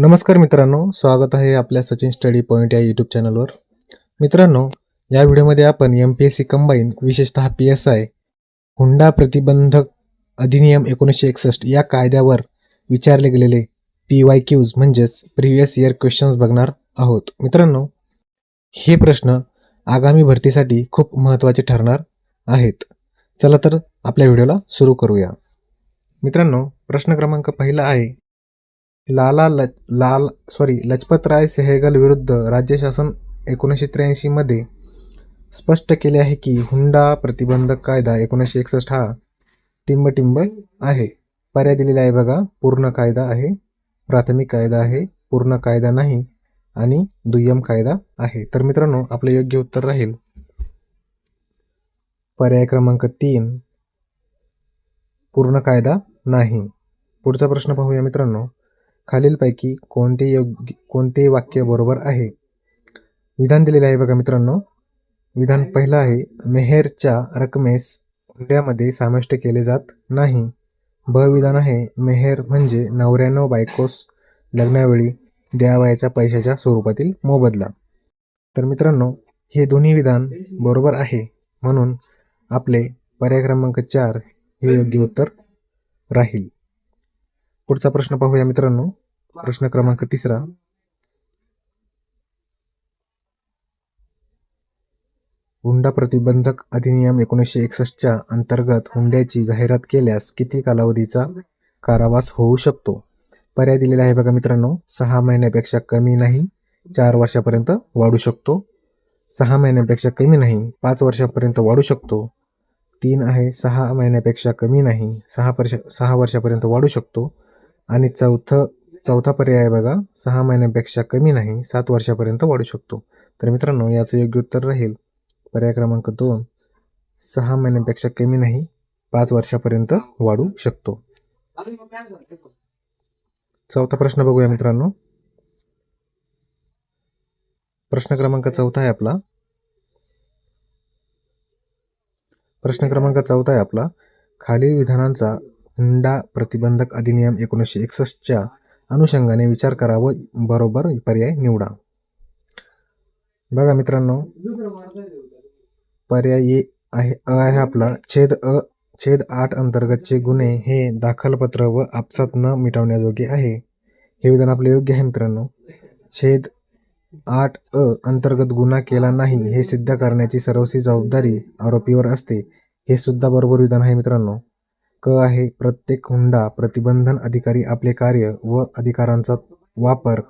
नमस्कार मित्रांनो स्वागत आहे आपल्या सचिन स्टडी पॉईंट या यूट्यूब चॅनलवर. मित्रांनो या व्हिडिओमध्ये आपण M P S C combine विशेषतः पी एस आय हुंडा प्रतिबंधक अधिनियम एकोणीसशे एकसष्ट या कायद्यावर विचारले गेलेले पी वाय क्यूज म्हणजेच प्रिव्हियस इयर क्वेश्चन्स बघणार आहोत. मित्रांनो हे प्रश्न आगामी भरतीसाठी खूप महत्त्वाचे ठरणार आहेत. चला तर आपल्या व्हिडिओला सुरू करूया. मित्रांनो प्रश्न क्रमांक पहिला आहे लाला लच लाल सॉरी लजपतराय सेहेगल विरुद्ध राज्य शासन एकोणीसशे त्र्याऐंशीमध्ये स्पष्ट केले आहे की हुंडा प्रतिबंधक कायदा एकोणीसशे एकसष्ट हा टिंबटिंब आहे. पर्याय दिलेला आहे बघा. पूर्ण कायदा आहे. प्राथमिक कायदा आहे. पूर्ण कायदा नाही आणि दुय्यम कायदा आहे. तर मित्रांनो आपलं योग्य उत्तर राहील. पर्याय क्रमांक तीन. पूर्ण कायदा नाही. पुढचा प्रश्न पाहूया मित्रांनो. खालीलपैकी कोणते योग्य कोणते वाक्य बरोबर आहे? विधान दिलेले आहे बघा मित्रांनो. विधान पहिलं आहे मेहेरच्या रकमेस हुंड्यामध्ये समाविष्ट केले जात नाही. ब विधान आहे मेहेर म्हणजे नवऱ्याण्णव बायकोस लग्नावेळी द्यावयाच्या पैशाच्या स्वरूपातील मोबदला. तर मित्रांनो हे दोन्ही विधान बरोबर आहे. म्हणून आपले पर्याय क्रमांक चार हे योग्य उत्तर राहील. पुढचा प्रश्न पाहूया मित्रांनो. प्रश्न क्रमांक तिसरा. हुंडा प्रतिबंधक अधिनियम एकोणीसशे एकसष्टच्या अंतर्गत हुंड्याची जाहिरात केल्यास किती कालावधीचा कारावास होऊ शकतो? पर्याय दिलेला आहे बघा मित्रांनो. सहा महिन्यापेक्षा कमी नाही चार वर्षापर्यंत वाढू शकतो. सहा महिन्यापेक्षा कमी नाही पाच वर्षापर्यंत वाढू शकतो. तीन आहे सहा महिन्यापेक्षा कमी नाही सहा वर्ष सहा वर्षापर्यंत वाढू शकतो. आणि चौथं चौथा पर्याय आहे बघा सहा महिन्यापेक्षा कमी नाही सात वर्षापर्यंत वाढू शकतो. तर मित्रांनो याचं योग्य उत्तर राहील. पर्याय क्रमांक दोन सहा महिन्यापेक्षा कमी नाही पाच वर्षापर्यंत वाढू शकतो. चौथा प्रश्न बघूया मित्रांनो. प्रश्न क्रमांक चौथा आहे आपला. प्रश्न क्रमांक चौथा आहे आपला. खालील विधानांचा हुंडा प्रतिबंधक अधिनियम एकोणीसशे एकसष्टच्या अनुषंगाने विचार करा व बरोबर पर्याय निवडा. बघा मित्रांनो पर्याय ए आहे अ आहे आपला. छेद अ छेद आठ अंतर्गतचे गुन्हे हे दाखलपत्र व आपसात न मिटवण्याजोगे आहे. हे विधान आपले योग्य आहे मित्रांनो. छेद आठ अ अंतर्गत गुन्हा केला नाही हे सिद्ध करण्याची सर्वस्वी जबाबदारी आरोपीवर असते. हे सुद्धा बरोबर विधान आहे मित्रांनो. क आहे प्रत्येक हुंडा प्रतिबंधन अधिकारी आपले कार्य व अधिकारांचा वापर.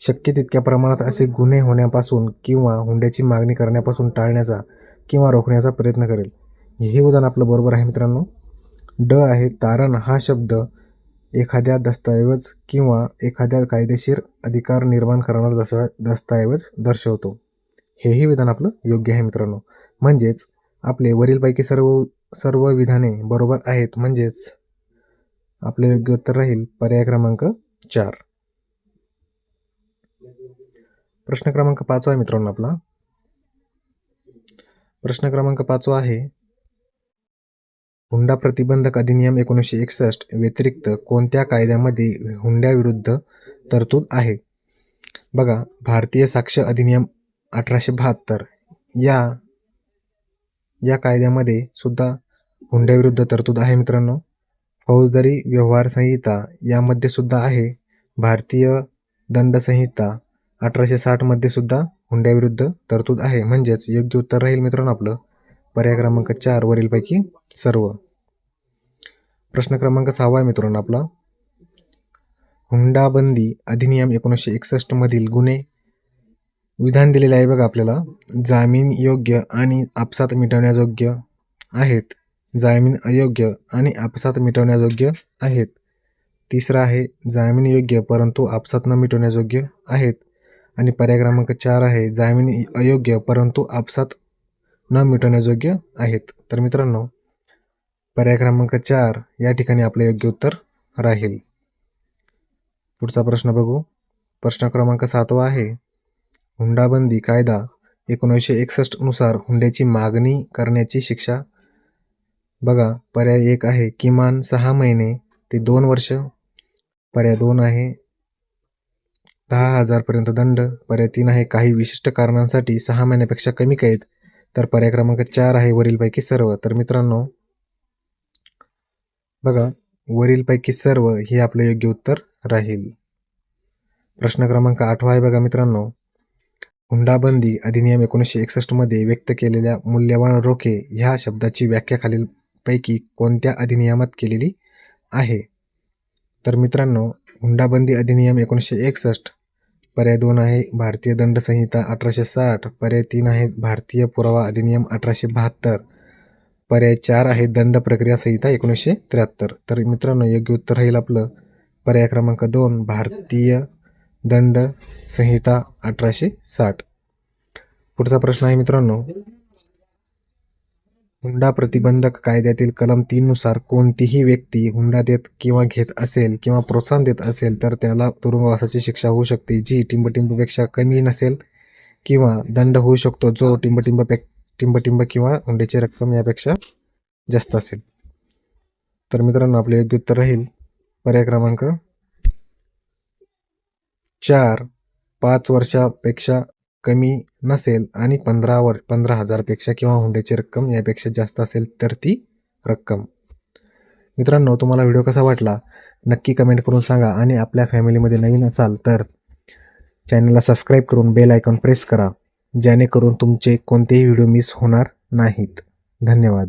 शक्य तितक्या प्रमाणात असे गुन्हे होण्यापासून किंवा हुंड्याची मागणी करण्यापासून टाळण्याचा किंवा रोखण्याचा प्रयत्न करेल. हे उदाहरण आपलं बरोबर आहे मित्रांनो. ड आहे तारण हा शब्द एखाद्या दस्तऐवज किंवा एखाद्या कायदेशीर अधिकार निर्माण करणारा दस दस्तऐवज दर्शवतो. हेही विधान आपलं योग्य आहे मित्रांनो. म्हणजेच आपले वरीलपैकी सर्व सर्व विधाने बरोबर आहेत म्हणजेच आपलं योग्य उत्तर राहील पर्याय क्रमांक चार. प्रश्न क्रमांक पाचवा आहे मित्रांनो आपला. प्रश्न क्रमांक पाचवा आहे हुंडा प्रतिबंधक अधिनियम एकोणीसशे एकसष्ट व्यतिरिक्त कोणत्या कायद्यामध्ये हुंड्याविरुद्ध तरतूद आहे? बघा भारतीय साक्ष अधिनियम अठराशे बहात्तर या या कायद्यामध्ये सुद्धा हुंड्याविरुद्ध तरतूद आहे मित्रांनो. फौजदारी व्यवहार संहिता यामध्ये सुद्धा आहे. भारतीय दंड संहिता अठराशे साठमध्ये सुद्धा हुंड्याविरुद्ध तरतूद आहे. म्हणजेच योग्य उत्तर राहील मित्रांनो आपलं. पर्याय क्रमांक चार वरीलपैकी सर्व. प्रश्न क्रमांक सहावा आहे मित्रांनो आपला. हुंडाबंदी अधिनियम एकोणीसशे एकसष्टमधील गुन्हे विधान दिलेले आहे बघा आपल्याला. जामीन योग्य आणि आपसात मिटवण्याजोग्य आहेत. जामीन अयोग्य आणि आपसात मिटवण्याजोग्य आहेत. तिसरा आहे जामीन योग्य परंतु आपसात न मिटवण्याजोग्य आहेत. आणि पर्याय क्रमांक चार आहे जामीन अयोग्य परंतु आपसात न मिटवण्यायोग्य आहेत. तर मित्रांनो पर्याय क्रमांक चार या ठिकाणी आपलं योग्य उत्तर राहील. पुढचा प्रश्न बघू. प्रश्न क्रमांक सातवा आहे हुंडाबंदी कायदा एकोणीसशे एकसष्टनुसार हुंड्याची मागणी करण्याची शिक्षा. बघा पर्याय एक आहे किमान सहा महिने ते दोन वर्ष. पर्याय दोन आहे दहा हजारपर्यंत दंड. पर्याय तीन आहे काही विशिष्ट कारणांसाठी सहा महिन्यापेक्षा कमी कैद. तर पर्याय क्रमांक चार आहे वरीलपैकी सर्व. तर मित्रांनो बघा वरीलपैकी सर्व हे आपलं योग्य उत्तर राहील. प्रश्न क्रमांक आठवा आहे बघा मित्रांनो. हुंडाबंदी अधिनियम एकोणीसशे एकसष्टमध्ये व्यक्त केलेल्या मूल्यवान रोखे ह्या शब्दाची व्याख्या खालीलपैकी कोणत्या अधिनियमात केलेली आहे? तर मित्रांनो हुंडाबंदी अधिनियम एकोणीसशे एकसष्ट पर्याय दोन आहे भारतीय दंड संहिता अठराशे साठ पर्याय तीन आहे भारतीय पुरावा अधिनियम अठराशे बहात्तर पर्याय चार आहे दंड प्रक्रिया संहिता एकोणीसशे त्र्याहत्तर. तर मित्रांनो योग्य उत्तर राहील आपलं. पर्याय क्रमांक दोन भारतीय दंड संहिता अठराशे साठ. पुढचा प्रश्न आहे मित्रांनो. हुंडा प्रतिबंधक कायद्यातील कलम तीननुसार कोणतीही व्यक्ती हुंडा देत किंवा घेत असेल किंवा प्रोत्साहन देत असेल तर त्याला तुरुंगवासाची शिक्षा होऊ शकते जी टिंबटिंबपेक्षा कमी नसेल किंवा दंड होऊ शकतो जो टिंबटिंबपे टिंबटिंब किंवा हुंड्याची रक्कम यापेक्षा जास्त असेल. तर मित्रांनो आपले योग्य उत्तर राहील. पर्याय क्रमांक चार पाच वर्षापेक्षा कमी नसेल आणि पंधरा वर पंधरा हजारपेक्षा किंवा हुंड्याची रक्कम यापेक्षा जास्त असेल तर ती रक्कम. मित्रांनो तुम्हाला व्हिडिओ कसा वाटला? नक्की कमेंट करून सांगा आणि आपल्या फॅमिलीमध्ये नवीन असाल तर चॅनलला सबस्क्राईब करून बेल आयकॉन प्रेस करा जेणेकरून तुमचे कोणतेही व्हिडिओ मिस होणार नाहीत. धन्यवाद.